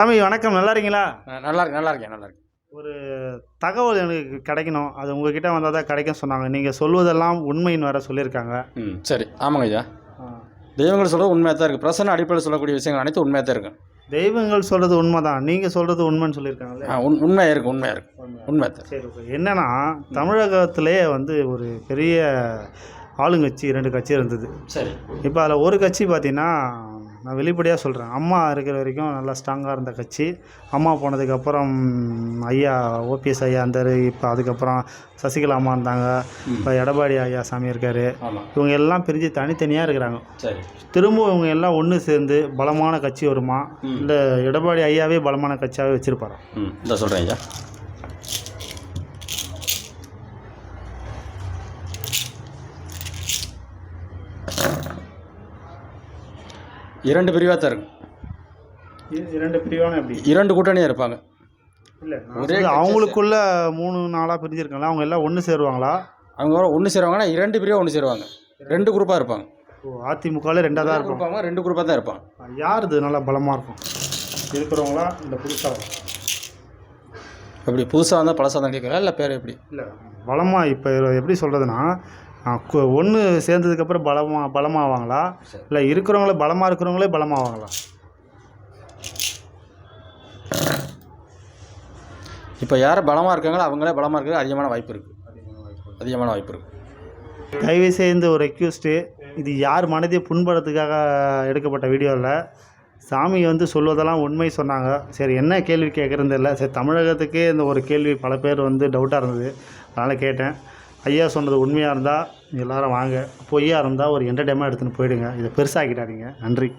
சாமி வணக்கம். நல்லா இருக்கீங்களா? நல்லா இருக்கு நல்லா இருக்கேன் நல்லா இருக்கேன். ஒரு தகவல் எனக்கு கிடைக்கணும். அது உங்ககிட்ட வந்தால் தான் கிடைக்கும் சொன்னாங்க. நீங்கள் சொல்வதெல்லாம் உண்மைன்னு வேற சொல்லியிருக்காங்க. ம் சரி. ஆமாங்க ஐயா. தெய்வங்கள் சொல்கிறது உண்மையாக தான் இருக்குது பிரசன்ன அடிப்படையில் சொல்லக்கூடிய விஷயங்கள் அனைத்தும் உண்மையாக தான் இருக்கும் தெய்வங்கள் சொல்கிறது உண்மை தான் நீங்கள் சொல்கிறது உண்மைன்னு சொல்லியிருக்காங்களே உண் உண்மையாக இருக்குது உண்மையாக இருக்குது உண்மையாக தான் சரி ஓகே என்னன்னா தமிழகத்திலே வந்து ஒரு பெரிய ஆளுங்கட்சி இரண்டு கட்சி இருந்தது. சரி. இப்போ அதில் ஒரு கட்சி பார்த்தீங்கன்னா நான் வெளிப்படையாக சொல்கிறேன் அம்மா இருக்கிற வரைக்கும் நல்லா ஸ்ட்ராங்காக இருந்த கட்சி. அம்மா போனதுக்கப்புறம் ஐயா ஓபிஎஸ் ஐயா இருந்தார். இப்போ அதுக்கப்புறம் சசிகலா அம்மா இருந்தாங்க. இப்போ எடப்பாடி ஐயா சாமி இருக்கார். இவங்க எல்லாம் பிரிஞ்சு தனித்தனியாக இருக்கிறாங்க. திரும்ப இவங்க எல்லாம் ஒன்று சேர்ந்து பலமான கட்சி வருமா. இல்லை எடப்பாடி ஐயாவே பலமான கட்சியாகவே வச்சுருப்பாரா? சொல்கிறேன் ஐயா. இரண்டு பிரிவாக தான் இருக்கும் இரண்டு பிரிவான எப்படி? இரண்டு கூட்டணியாக இருப்பாங்க. இல்லை ஒரே அவங்களுக்குள்ள மூணு நாளாக பிரிஞ்சிருக்காங்களா? அவங்க எல்லாம் ஒன்று சேருவாங்களா? அவங்க ஒன்று சேருவாங்கன்னா இரண்டு பிரிவாக ஒன்று சேருவாங்க. ரெண்டு குரூப்பாக இருப்பாங்க. ஓ அதிமுகவில் ரெண்டாக தான் இருப்பாங்க. ரெண்டு குரூப்பாக தான் இருப்பாங்க. யார் இது? நல்லா பலமாக இருக்கும். இருக்கிறவங்களா? இந்த புதுசாக எப்படி புதுசாக வந்தால் பழசாக தான் கேட்குறா இல்லை பேர் எப்படி? இல்லை பலமாக இப்போ எப்படி சொல்கிறதுனா ஒன்று சேர்ந்ததுக்கப்புறம் பலமாக பலமாவாங்களா. இல்லை இருக்கிறவங்களே பலமாக இருக்கிறவங்களே பலமாவாங்களா? இப்போ யார் பலமாக இருக்காங்களோ அவங்களே பலமாக இருக்கிறது அதிகமான வாய்ப்பு இருக்குது அதிகமான வாய்ப்பு இருக்குது தயவு செய்து ஒரு ரெக்யூஸ்ட்டு இது யார் மனதை புண்படுறதுக்காக எடுக்கப்பட்ட வீடியோவில் சாமி வந்து சொல்வதெல்லாம் உண்மை சொன்னாங்க. சரி என்ன கேள்வி கேட்குறது இல்லை சரி தமிழகத்துக்கே இந்த ஒரு கேள்வி பல பேர் வந்து டவுட்டாக இருந்தது. அதனால் கேட்டேன். ஐயா சொன்னது உண்மையாக இருந்தால் எல்லாரும் வாங்க. பொய்யா இருந்தால் ஒரு என்டர்டைன்மெண்ட் எடுத்துன்னு போயிடுங்க. இதை பெருசாக்கிட்டாதீங்க நன்றி.